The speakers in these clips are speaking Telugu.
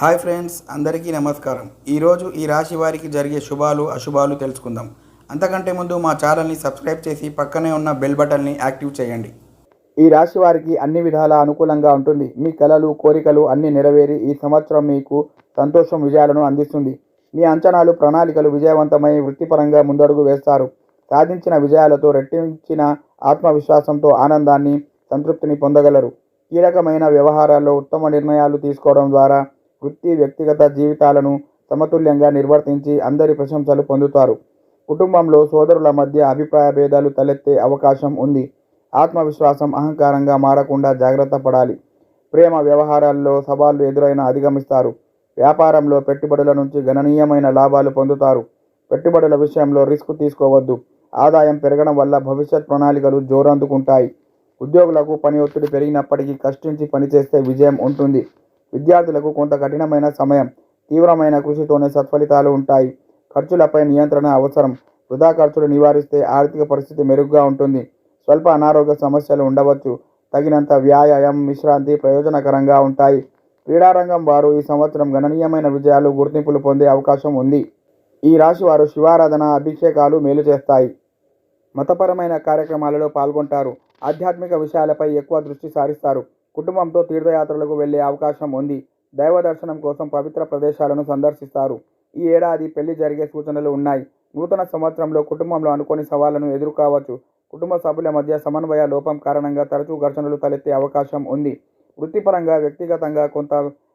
హాయ్ ఫ్రెండ్స్ అందరికీ నమస్కారం. ఈరోజు ఈ రాశి వారికి జరిగే శుభాలు అశుభాలు తెలుసుకుందాం. అంతకంటే ముందు మా ఛానల్ని సబ్స్క్రైబ్ చేసి పక్కనే ఉన్న బెల్ బటన్ని యాక్టివ్ చేయండి. ఈ రాశి వారికి అన్ని విధాల అనుకూలంగా ఉంటుంది. మీ కలలు కోరికలు అన్ని నెరవేరి ఈ సంవత్సరం మీకు సంతోషం విజయాలను అందిస్తుంది. మీ అంచనాలు ప్రణాళికలు విజయవంతమై వృత్తిపరంగా ముందడుగు వేస్తారు. సాధించిన విజయాలతో రెట్టించిన ఆత్మవిశ్వాసంతో ఆనందాన్ని సంతృప్తిని పొందగలరు. కీలకమైన వ్యవహారాల్లో ఉత్తమ నిర్ణయాలు తీసుకోవడం ద్వారా వృత్తి వ్యక్తిగత జీవితాలను సమతుల్యంగా నిర్వర్తించి అందరి ప్రశంసలు పొందుతారు. కుటుంబంలో సోదరుల మధ్య అభిప్రాయ భేదాలు తలెత్తే అవకాశం ఉంది. ఆత్మవిశ్వాసం అహంకారంగా మారకుండా జాగ్రత్త పడాలి. ప్రేమ వ్యవహారాల్లో సవాళ్ళు ఎదురైన అధిగమిస్తారు. వ్యాపారంలో పెట్టుబడుల నుంచి గణనీయమైన లాభాలు పొందుతారు. పెట్టుబడుల విషయంలో రిస్క్ తీసుకోవద్దు. ఆదాయం పెరగడం వల్ల భవిష్యత్ ప్రణాళికలు జోరందుకుంటాయి. ఉద్యోగులకు పని ఒత్తిడి పెరిగినప్పటికీ కష్టించి పనిచేస్తే విజయం ఉంటుంది. విద్యార్థులకు కొంత కఠినమైన సమయం తీవ్రమైన కృషితోనే సత్ఫలితాలు ఉంటాయి. ఖర్చులపై నియంత్రణ అవసరం. వృధా ఖర్చులు నివారిస్తే ఆర్థిక పరిస్థితి మెరుగ్గా ఉంటుంది. స్వల్ప అనారోగ్య సమస్యలు ఉండవచ్చు. తగినంత వ్యాయామం విశ్రాంతి ప్రయోజనకరంగా ఉంటాయి. క్రీడారంగం వారు ఈ సంవత్సరం గణనీయమైన విజయాలు గుర్తింపులు పొందే అవకాశం ఉంది. ఈ రాశి వారు శివారాధన అభిషేకాలు మేలు చేస్తాయి. మతపరమైన కార్యక్రమాలలో పాల్గొంటారు. ఆధ్యాత్మిక విషయాలపై ఎక్కువ దృష్టి సారిస్తారు. కుటుంబంతో తీర్థయాత్రలకు వెళ్ళే అవకాశం ఉంది. దైవ దర్శనం కోసం పవిత్ర ప్రదేశాలను సందర్శిస్తారు. ఈ ఏడాది పెళ్ళి జరిగే సూచనలు ఉన్నాయి. నూతన సంవత్సరంలో కుటుంబంలో అనుకోని సవాళ్ళను ఎదుర్కోవచ్చు. కుటుంబ సభ్యుల మధ్య సమన్వయ లోపం కారణంగా తరచూ ఘర్షణలు తలెత్తే అవకాశం ఉంది. వృత్తిపరంగా వ్యక్తిగతంగా కొంత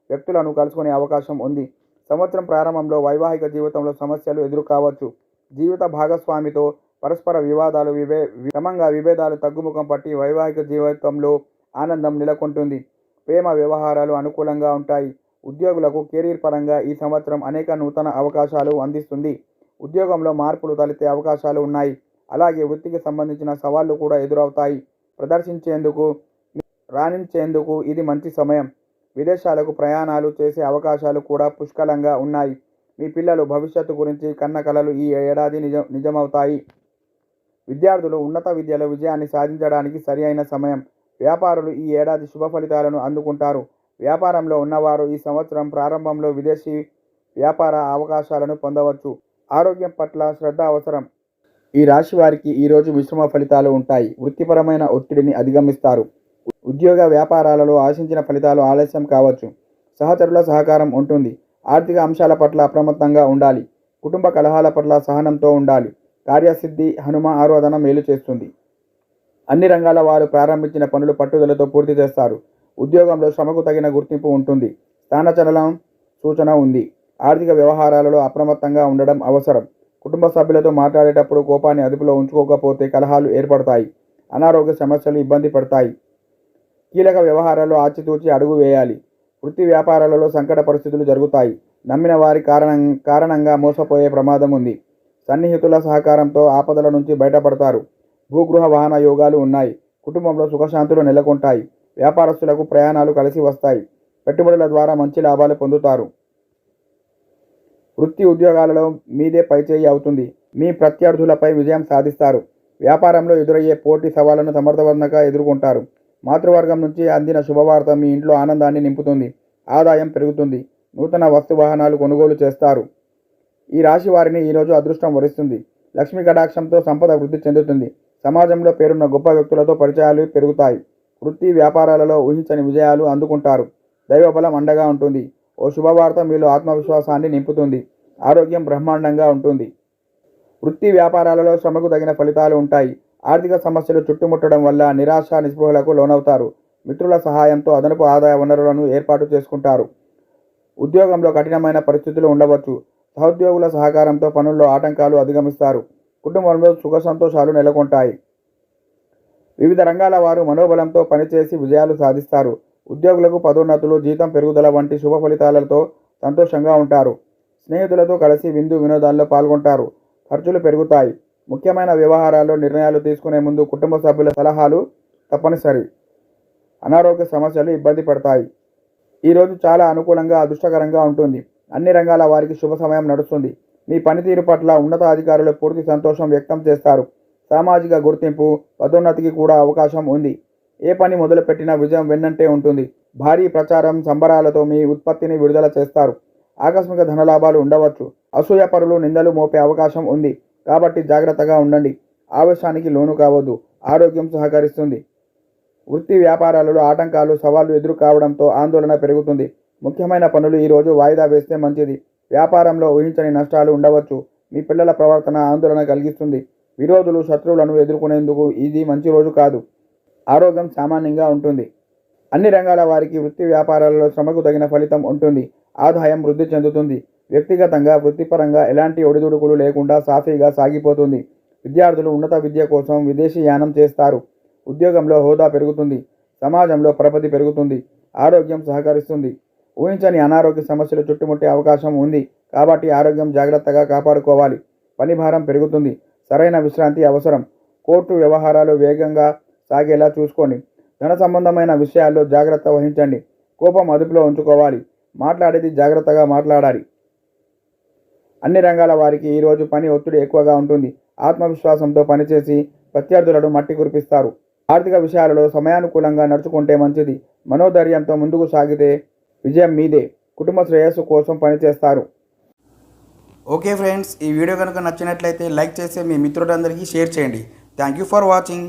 వ్యక్తులను కలుసుకునే అవకాశం ఉంది. సంవత్సరం ప్రారంభంలో వైవాహిక జీవితంలో సమస్యలు ఎదుర్కోవచ్చు. జీవిత భాగస్వామితో పరస్పర వివాదాలు వివే క్రమంగా విభేదాలు తగ్గుముఖం పట్టి వైవాహిక జీవితంలో ఆనందం నెలకొంటుంది. ప్రేమ వ్యవహారాలు అనుకూలంగా ఉంటాయి. ఉద్యోగులకు కెరీర్ పరంగా ఈ సంవత్సరం అనేక నూతన అవకాశాలు అందిస్తుంది. ఉద్యోగంలో మార్పులు తలెత్తే అవకాశాలు ఉన్నాయి. అలాగే వృత్తికి సంబంధించిన సవాళ్ళు కూడా ఎదురవుతాయి. ప్రదర్శించేందుకు రాణించేందుకు ఇది మంచి సమయం. విదేశాలకు ప్రయాణాలు చేసే అవకాశాలు కూడా పుష్కలంగా ఉన్నాయి. మీ పిల్లలు భవిష్యత్తు గురించి కన్న కలలు ఈ ఏడాది నిజం నిజమవుతాయి. విద్యార్థులు ఉన్నత విద్యలో విజయాన్ని సాధించడానికి సరి అయిన సమయం. వ్యాపారులు ఈ ఏడాది శుభ ఫలితాలను అందుకుంటారు. వ్యాపారంలో ఉన్నవారు ఈ సంవత్సరం ప్రారంభంలో విదేశీ వ్యాపార అవకాశాలను పొందవచ్చు. ఆరోగ్యం పట్ల శ్రద్ధ అవసరం. ఈ రాశి వారికి ఈరోజు మిశ్రమ ఫలితాలు ఉంటాయి. వృత్తిపరమైన ఒత్తిడిని అధిగమిస్తారు. ఉద్యోగ వ్యాపారాలలో ఆశించిన ఫలితాలు ఆలస్యం కావచ్చు. సహచరుల సహకారం ఉంటుంది. ఆర్థిక అంశాల పట్ల అప్రమత్తంగా ఉండాలి. కుటుంబ కలహాల పట్ల సహనంతో ఉండాలి. కార్యసిద్ధి హనుమ ఆరాధన మేలు చేస్తుంది. అన్ని రంగాల వారు ప్రారంభించిన పనులు పట్టుదలతో పూర్తి చేస్తారు. ఉద్యోగంలో శ్రమకు తగిన గుర్తింపు ఉంటుంది. స్థానచలనం సూచన ఉంది. ఆర్థిక వ్యవహారాలలో అప్రమత్తంగా ఉండడం అవసరం. కుటుంబ సభ్యులతో మాట్లాడేటప్పుడు కోపాన్ని అదుపులో ఉంచుకోకపోతే కలహాలు ఏర్పడతాయి. అనారోగ్య సమస్యలు ఇబ్బంది పడతాయి. కీలక వ్యవహారాల్లో ఆచితూచి అడుగు వేయాలి. వృత్తి వ్యాపారాలలో సంకట పరిస్థితులు జరుగుతాయి. నమ్మిన వారి కారణం కారణంగా మోసపోయే ప్రమాదం ఉంది. సన్నిహితుల సహకారంతో ఆపదల నుంచి బయటపడతారు. భూగృహ వాహన యోగాలు ఉన్నాయి. కుటుంబంలో సుఖశాంతులు నెలకొంటాయి. వ్యాపారస్తులకు ప్రయాణాలు కలిసి వస్తాయి. పెట్టుబడుల ద్వారా మంచి లాభాలు పొందుతారు. వృత్తి ఉద్యోగాలలో మీదే పైచేయి అవుతుంది. మీ ప్రత్యర్థులపై విజయం సాధిస్తారు. వ్యాపారంలో ఎదురయ్యే పోటీ సవాళ్ళను సమర్థవంతంగా ఎదుర్కొంటారు. మాతృవర్గం నుంచి అందిన శుభవార్త మీ ఇంట్లో ఆనందాన్ని నింపుతుంది. ఆదాయం పెరుగుతుంది. నూతన వస్తు వాహనాలు కొనుగోలు చేస్తారు. ఈ రాశి వారిని ఈరోజు అదృష్టం వరిస్తుంది. లక్ష్మీ కటాక్షంతో సంపద వృద్ధి చెందుతుంది. సమాజంలో పేరున్న గొప్ప వ్యక్తులతో పరిచయాలు పెరుగుతాయి. వృత్తి వ్యాపారాలలో ఊహించని విజయాలు అందుకుంటారు. దైవబలం అండగా ఉంటుంది. ఓ శుభవార్త మీలో ఆత్మవిశ్వాసాన్ని నింపుతుంది. ఆరోగ్యం బ్రహ్మాండంగా ఉంటుంది. వృత్తి వ్యాపారాలలో శ్రమకు తగిన ఫలితాలు ఉంటాయి. ఆర్థిక సమస్యలు చుట్టుముట్టడం వల్ల నిరాశ నిస్పృహలకు లోనవుతారు. మిత్రుల సహాయంతో అదనపు ఆదాయ వనరులను ఏర్పాటు చేసుకుంటారు. ఉద్యోగంలో కఠినమైన పరిస్థితులు ఉండవచ్చు. సహోద్యోగుల సహకారంతో పనుల్లో ఆటంకాలు అధిగమిస్తారు. కుటుంబంలో సుఖ సంతోషాలు నెలకొంటాయి. వివిధ రంగాల వారు మనోబలంతో పనిచేసి విజయాలు సాధిస్తారు. ఉద్యోగులకు పదోన్నతులు జీతం పెరుగుదల వంటి శుభ ఫలితాలతో సంతోషంగా ఉంటారు. స్నేహితులతో కలిసి విందు వినోదాల్లో పాల్గొంటారు. ఖర్చులు పెరుగుతాయి. ముఖ్యమైన వ్యవహారాల్లో నిర్ణయాలు తీసుకునే ముందు కుటుంబ సభ్యుల సలహాలు తప్పనిసరి. అనారోగ్య సమస్యలు ఇబ్బంది పడతాయి. ఈరోజు చాలా అనుకూలంగా అదృష్టకరంగా ఉంటుంది. అన్ని రంగాల వారికి శుభ సమయం నడుస్తుంది. మీ పనితీరు పట్ల ఉన్నతాధికారులు పూర్తి సంతోషం వ్యక్తం చేస్తారు. సామాజిక గుర్తింపు పదోన్నతికి కూడా అవకాశం ఉంది. ఏ పని మొదలుపెట్టినా విజయం వెన్నంటే ఉంటుంది. భారీ ప్రచారం సంబరాలతో మీ ఉత్పత్తిని విడుదల చేస్తారు. ఆకస్మిక ధనలాభాలు ఉండవచ్చు. అసూయపరులు నిందలు మోపే అవకాశం ఉంది. కాబట్టి జాగ్రత్తగా ఉండండి. ఆవేశానికి లోను కావద్దు. ఆరోగ్యం సహకరిస్తుంది. వృత్తి వ్యాపారాలలో ఆటంకాలు సవాళ్ళు ఎదురు కావడంతో ఆందోళన పెరుగుతుంది. ముఖ్యమైన పనులు ఈరోజు వాయిదా వేస్తే మంచిది. వ్యాపారంలో ఊహించని నష్టాలు ఉండవచ్చు. మీ పిల్లల ప్రవర్తన ఆందోళన కలిగిస్తుంది. విరోధులు శత్రువులను ఎదుర్కొనేందుకు ఇది మంచి రోజు కాదు. ఆరోగ్యం సామాన్యంగా ఉంటుంది. అన్ని రంగాల వారికి వృత్తి వ్యాపారాలలో శ్రమకు తగిన ఫలితం ఉంటుంది. ఆదాయం వృద్ధి చెందుతుంది. వ్యక్తిగతంగా వృత్తిపరంగా ఎలాంటి ఒడిదుడుకులు లేకుండా సాఫీగా సాగిపోతుంది. విద్యార్థులు ఉన్నత విద్య కోసం విదేశీ యానం చేస్తారు. ఉద్యోగంలో హోదా పెరుగుతుంది. సమాజంలో పరపతి పెరుగుతుంది. ఆరోగ్యం సహకరిస్తుంది. ఊహించని అనారోగ్య సమస్యలు చుట్టుముట్టే అవకాశం ఉంది. కాబట్టి ఆరోగ్యం జాగ్రత్తగా కాపాడుకోవాలి. పని భారం పెరుగుతుంది. సరైన విశ్రాంతి అవసరం. కోర్టు వ్యవహారాలు వేగంగా సాగేలా చూసుకోండి. ధన సంబంధమైన విషయాల్లో జాగ్రత్త వహించండి. కోపం అదుపులో ఉంచుకోవాలి. మాట్లాడేది జాగ్రత్తగా మాట్లాడాలి. అన్ని రంగాల వారికి ఈరోజు పని ఒత్తిడి ఎక్కువగా ఉంటుంది. ఆత్మవిశ్వాసంతో పనిచేసి ప్రత్యర్థులను మట్టి కురిపిస్తారు. ఆర్థిక విషయాలలో సమయానుకూలంగా నడుచుకుంటే మంచిది. మనోధైర్యంతో ముందుకు సాగితే విజయం మీదే. కుటుంబ శ్రేయస్సు కోసం పనిచేస్తారు. ఓకే ఫ్రెండ్స్ ఈ వీడియో కనుక నచ్చినట్లయితే లైక్ చేసి మీ మిత్రులందరికీ షేర్ చేయండి. Thank you for watching.